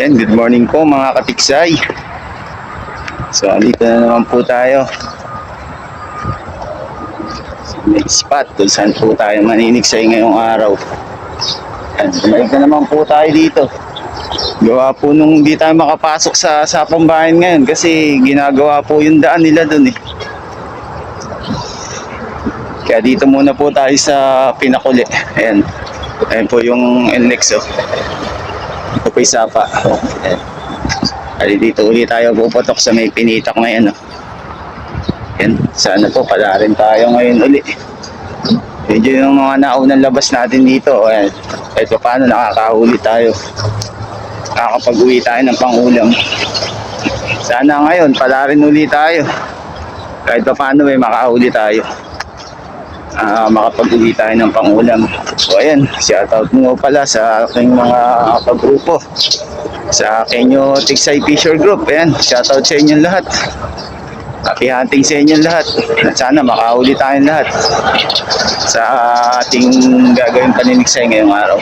Yan, good morning po mga katiksay. So, dito na naman po tayo. May spot kung saan po tayo maniniksay ngayong araw. Yan, bumalik na naman po tayo dito. Gawa po nung di tayo makapasok sa sapang bayan ngayon kasi ginagawa po yung daan nila dun eh. Kaya dito muna po tayo sa pinakuli. Ayan. Ayan po yung NLEX oh. Yung sapa. Ayan.Ali dito ulit tayo puputok sa may pinitak na yan. Oh. Yan. Sana po pala rin tayo ngayon uli. Medyo yung mga naunang labas natin dito. Ayan. Kahit pa paano nakakahuli tayo. Nakakapag-uwi tayo ng pangulam. Sana ngayon pala rin uli tayo. Kahit pa paano may makahuli tayo ah makapag-uwi tayo ng pangulam. So ayan, shoutout mo pala sa aking mga kagrupo. Sa aking nyo Tiksay Fisher Group. Ayan, shoutout sa inyong lahat. Happy hunting sa inyong lahat. At sana makahuli tayong lahat sa ating gagawin paniniksay ngayong araw.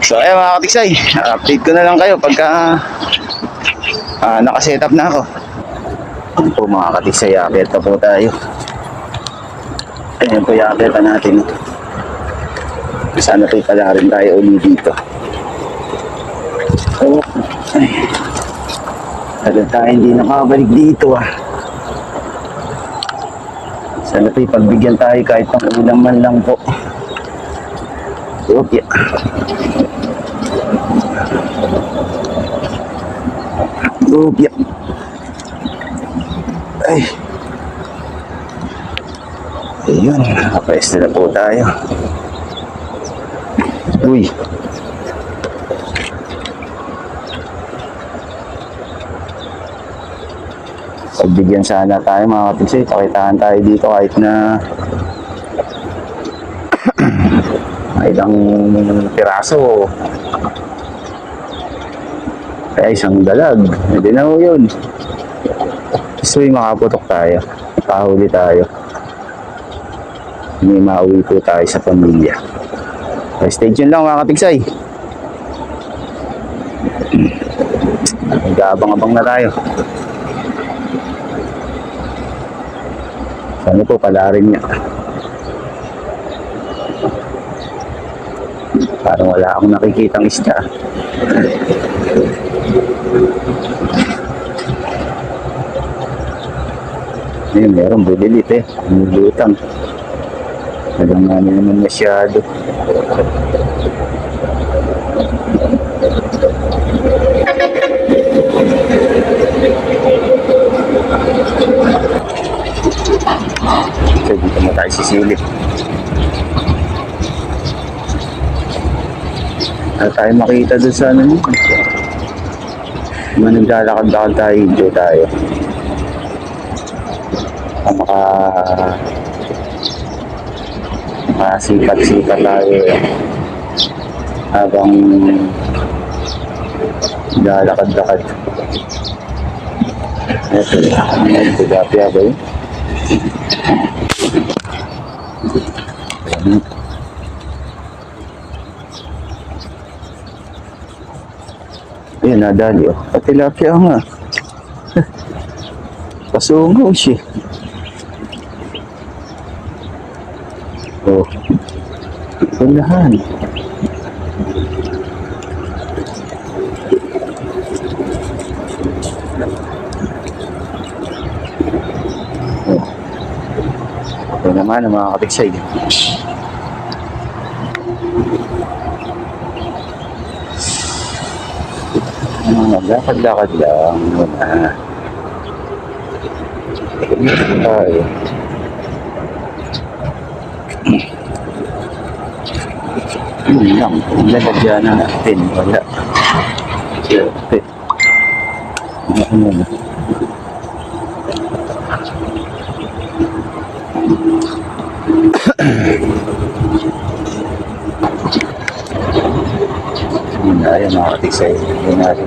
So ayan mga katiksay, update ko na lang kayo pagka ah, nakasetup na ako. Po mga katiksay, update po tayo. Ayan po yung akita natin. Sana po pala rin tayo uli dito. Oh, ay. Tagal tayo hindi nakabalik dito ah. Sana po pagbigyan tayo kahit pang ulam man lang po. Okay. Okay. Ay. Ayun, nakapwesto na po tayo. Uy. Pagbigyan sana tayo mga kapitsi, pakitaan tayo dito kahit na ilang piraso. Kaya isang dalag. Hindi na ho yun. Gusto yung makaputok tayo. Kahuli tayo may mauwi po tayo sa pamilya. Okay, stay tuned lang mga katigsay. Nag-aabang-abang na tayo. Sana po pala rin niya. Parang wala akong nakikitang isda. Ayun, meron bulilit eh. Nilutang. Walang ano naman masyado. So, dito mo tayo sisilip. Ano tayo makita doon sa ano nito? Mga naglalakad-lakad tayo, enjoy tayo. Ang maka masipat-sipat tayo eh. habang lalakad-lakad. Ito, may tilapia ba yun? Ayan. Nadali oh. At tilapia nga. Pasungaw siya. Oh. Unahan. Oh. Naman ang mga katiksay. Ano, lakad-lakad lang muna. Tayo. Yun lang. Lalagyan na natin. Wala. Siyempre. Ano na. Yun na. Yan mga katiksay. Yun natin.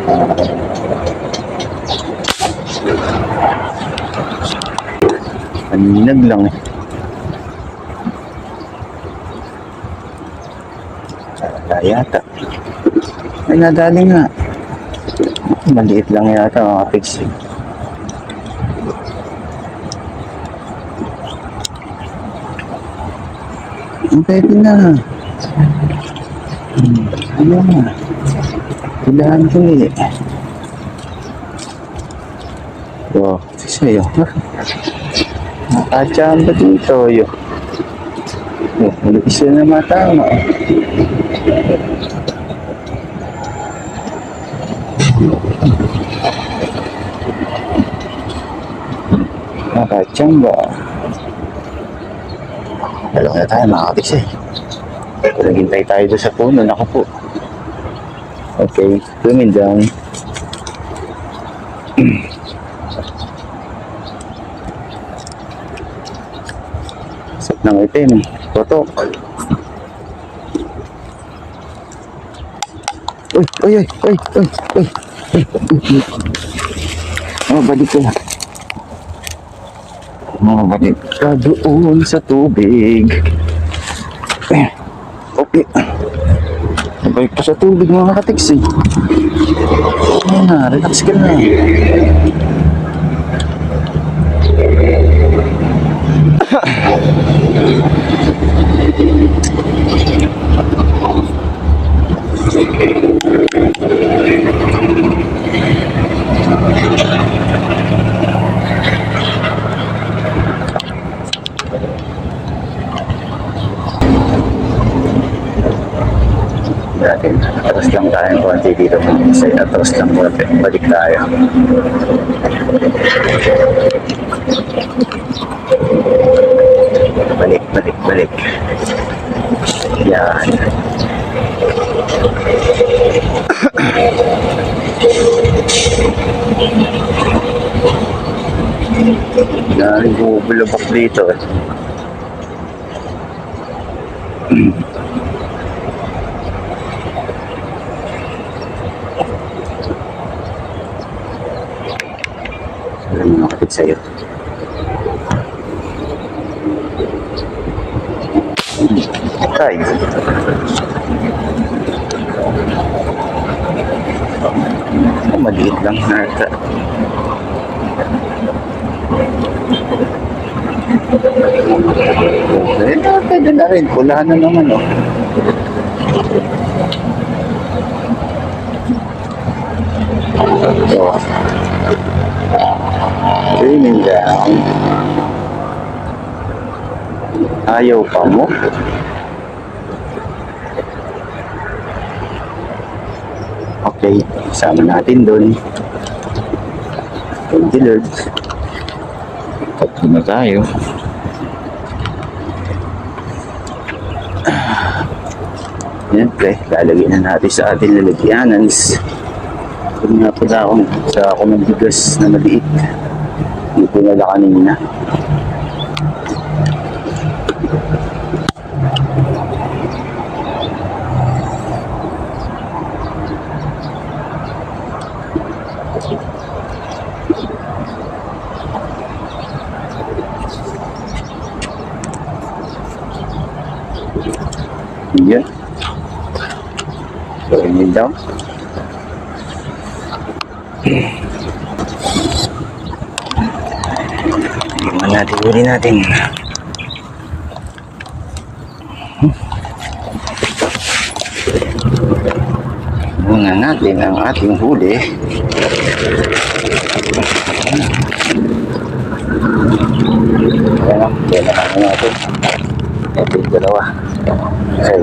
Paninag lang eh. Nadali nga. Maliit lang yata mga. Hmm, Pwede na. Hmm, Ano na. Kailangan ko eh. Oh, sa'yo. Nakachamba dito yun. Oh, isa na matama. Nakachamba. Dalawa tayo mga eh. Naghintay tayo doon sa puno. Naku po. Okay, swimming down. Sap ng itim. Uy, uy, uy, uy. Oh, balik balik ka doon sa tubig. Okay. Balik ka sa tubig mga katiksi. Ano na, relax ka na. natin. Atras lang tayo ng konti dito mga say atras lang konti. Balik tayo. Balik, balik, balik. Yan. Dahil bumubulabak dito eh. Mo nakapit sa'yo. Ay. Oh, maliit lang nata. Okay, na, pwede na rin. Pulahan na naman, oh. So, Training down. Ayaw pa mo? Okay, sama natin dun. Thank you, Lord. Tatlo na tayo. Siyempre, lalagyan na natin sa ating lalagyanans. Kung nga pala akong sa ako ng bigas na maliit. Hindi ko nala kanina. Yan. So, ini down. Natin, huli natin. Muna natin ang ating huli. Ayan o, kaya naman natin. Ito yung dalawa. Okay.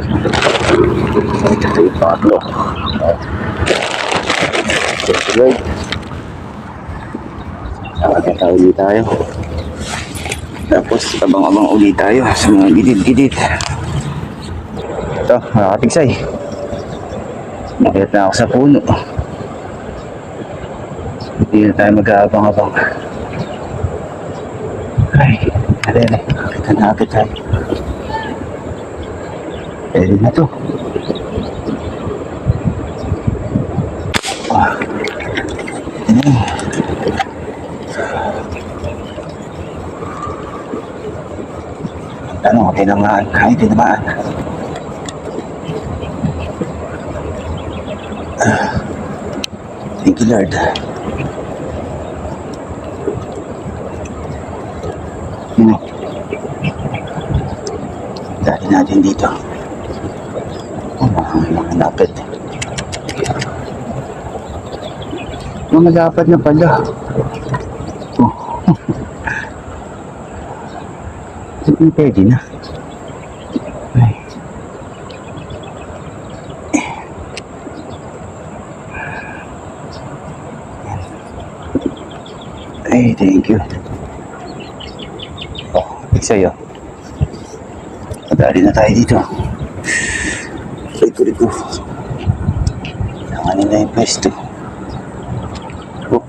Ito yung pangatlo. Tuloy. Nakakita ulit tayo. Tapos, abang-abang ulit tayo sa mga gidid-gidid. Ito, mga katigsay. Nakita na ako sa puno. Hindi na tayo mag-aabang-abang. Ay, alin, nakita na agad tayo. Pwede na to. Ah. Pwede na. Ano, tinamaan. Ay, tinamaan. Thank you, Lord. Hmm. Dali natin dito. Oh, mga, lapad. Mga lapad na pala. Oh. Hindi pwede na. Ay. Ay, thank you. Oh, big sa'yo. Madali na tayo dito. Riko, riko. Kailangan nila yung pwesto. Oh.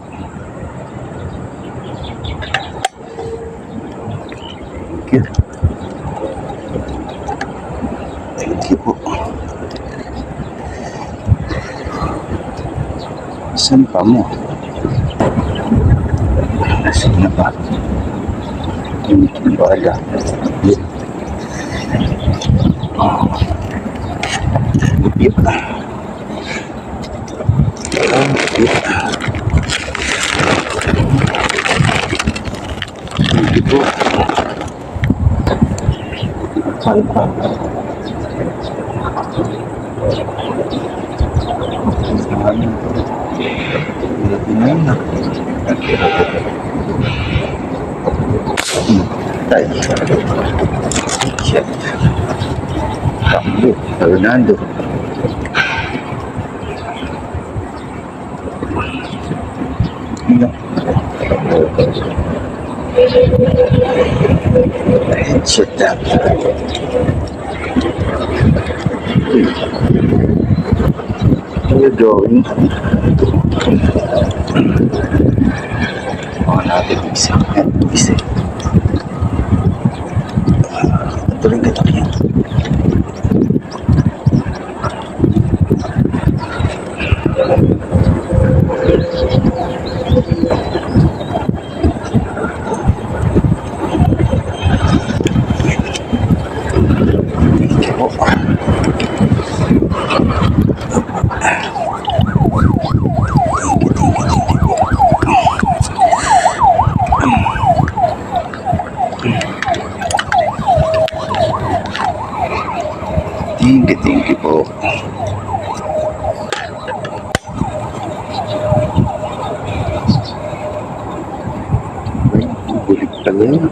Thank you. Thank you po. Saan pa mo? Nasaan na ba? Bala. Yun. Yun. Yun. Thank you po. Saan pa? Saan? Tay. Shit. Tambo. Fernando. Ano? Headshot na. What are you doing? Mga natin isa. Isa. Thank you, po. Bulik pala yun.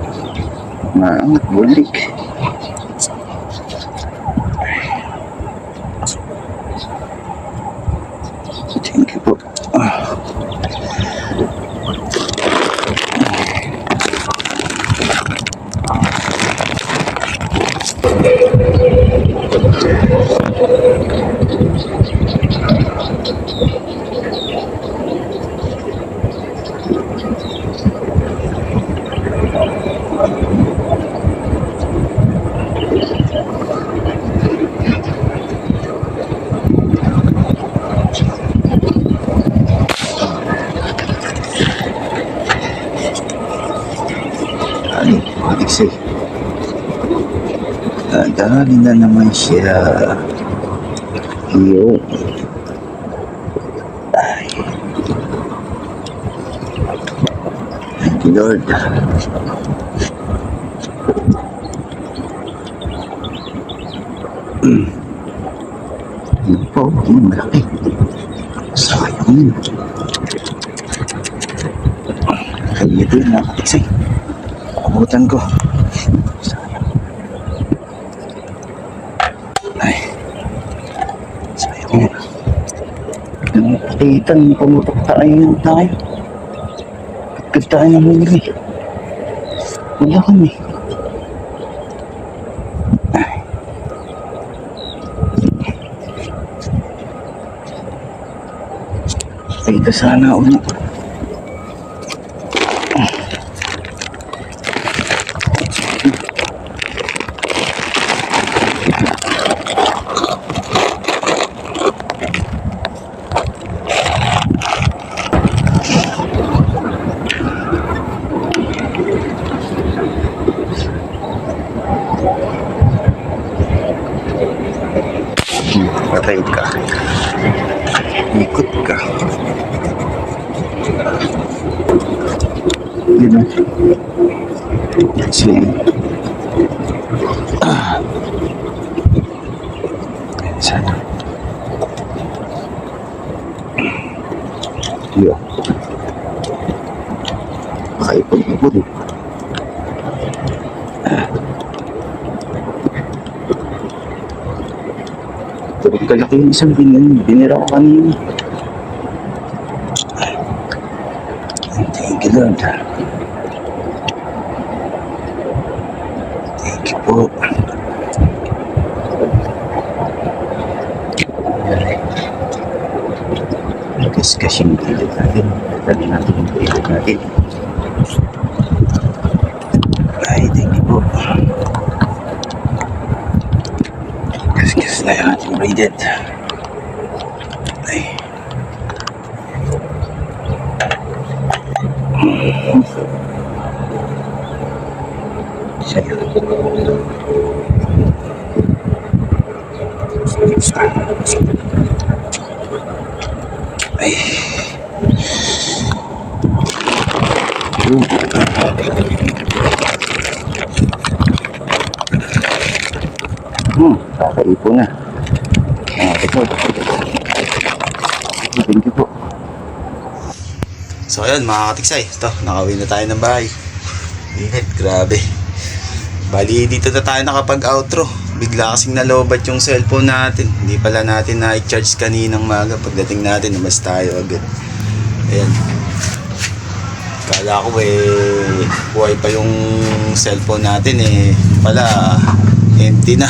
Maangat, bulik. Thank you po. Ah. Ay, kasi Dadali na naman siya. Iyo. Ay. Thank you, Lord. Ano po? Ano, malaki. Sayang yun. Kaya ito yun, nakatiksay. Abutan ko. Sayang. Ay. Sayang yun. Ang patitan, pumutok tayo yun tayo. Pagkat tayo ng huli. Wala kami. Ay. Dito sana ulit. Patay ka. Ikot ka. Yun na. Sige. Ah. Sana. Yo. Makaipon-ipon. Tulad kalaki yung isang binyan. Binira ko kanina. Thank you, Lord. Thank you po. Kasi kasi yung pilot natin. Dali natin yung pilot natin. Ay, thank you po. Kasi kasi na yung ating rated. Ay. Sa'yo. Ay. Hmm, kakaipo na. Ah, ito. Thank you po. So ayun mga katiksay, ito, nakauwi na tayo ng bahay. Init, grabe. Bali, dito na tayo nakapag-outro. Bigla kasing nalobat yung cellphone natin. Hindi pala natin na-charge kaninang maga. Pagdating natin, namas tayo agad. Ayan. Kala ko eh, buhay pa yung cellphone natin eh. Pala, empty na.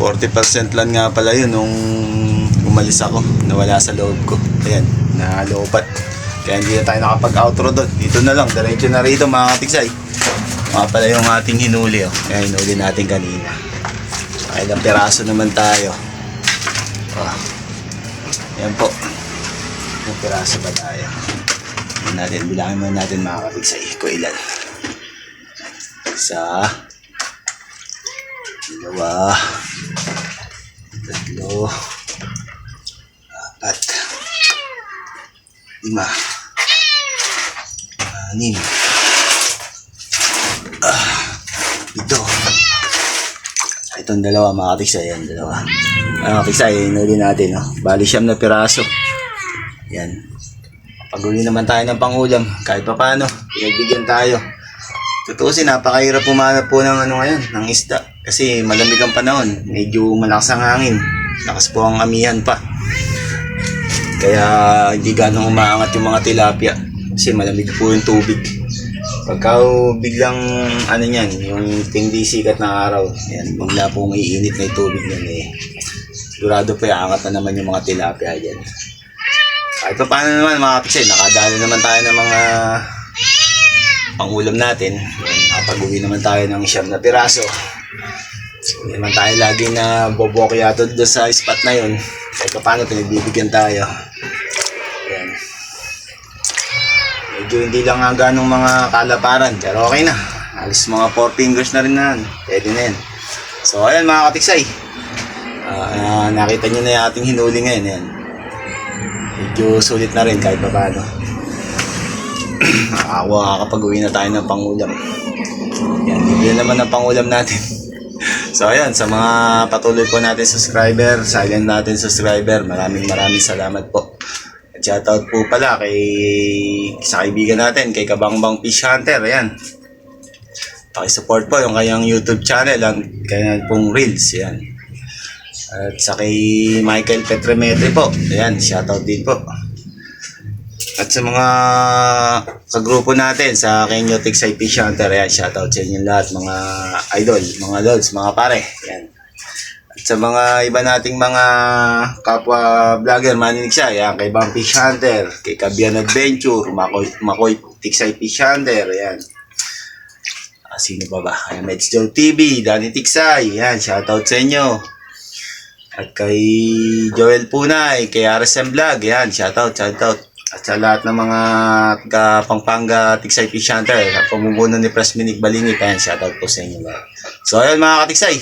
40% lang nga pala yun nung umalis ako. Nawala sa loob ko. Ayan, nalobat. Kaya hindi na tayo nakapag-outro doon. Dito na lang, diretso na rito mga katiksay. Mga pala yung ating hinuli. Oh. Kaya hinuli natin kanina. Ay, ilang peraso naman tayo. Ah. Yan po. Ilang peraso ba tayo? Yan natin, bilangin mo natin mga katiksay. Kung ilan. Isa. Dalawa. Tatlo. Apat. Lima. Anim. Ah, ito. Itong dalawa, mga katiksa. Yan, dalawa. Mga katiksa, inuli natin. Oh. Bali siyam na piraso. Yan. Paguli naman tayo ng pangulam. Kahit pa paano, pinagbigyan tayo. Tutusin, napakahirap pumanap po ng ano ngayon, ng isda. Kasi malamig ang panahon. Medyo malakas ang hangin. Lakas po ang amihan pa. Kaya hindi ganong umaangat yung mga tilapia. Kasi malamig po yung tubig. Pagka biglang ano niyan, yung tindi sikat ng araw, yan, bigla pong iinit na yung tubig niyan eh. Sigurado po angat na naman yung mga tilapia dyan. Kahit pa paano naman mga kapitsin, nakadalo naman tayo ng mga pangulam natin. Nakapag-uwi naman tayo ng siyam na piraso. Hindi naman tayo lagi na bobokyatod doon sa spot na yun. Kahit pa paano pinagbibigyan tayo. Yan. Medyo hindi lang nga ganong mga kalaparan, pero okay na. Alis mga four fingers na rin na. yan. Pwede na yan. So, ayan mga katiksay. Ah, nakita nyo na yung ating hinuli ngayon. Yan. Medyo sulit na rin kahit pa paano. Nakawa kapag uwi na tayo ng pangulam. Yan, yun naman ang pangulam natin. So ayan, sa mga patuloy po natin subscriber, silent natin subscriber, maraming maraming salamat po. Shoutout po pala kay sa kaibigan natin, kay Kabangbang Fish Hunter, ayan. Pakisupport po yung kanyang YouTube channel, ang kanyang pong Reels, ayan. At sa kay Michael Petremetre po, ayan, shoutout din po. At sa mga kagrupo natin sa Kenyo Tiksay Fish Hunter, ayan, shoutout sa inyo lahat, mga idol, mga lods, mga pare, ayan. Sa mga iba nating mga kapwa vlogger, maninig siya, ayan, kay Bang Fish Hunter, kay Kabian Adventure, Makoy, Makoy Tiksay Fish Hunter, ayan. Ah, sino pa ba? Ayan, Meds Joe TV, Danny Tiksay, ayan, shoutout sa inyo. At kay Joel Punay, kay RSM Vlog, yan, shoutout, shoutout. At sa lahat ng mga taga Tiksay Fish Hunter, pamumuno ni Presminik Balingit, yan, shoutout po sa inyo lahat. So ayun mga katiksay,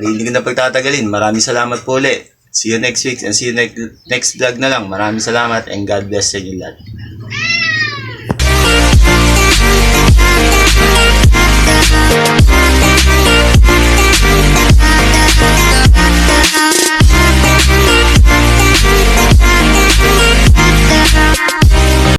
hindi ko na pagtatagalin. Maraming salamat po ulit. See you next week and see you next, next vlog na lang. Maraming salamat and God bless sa inyo lahat.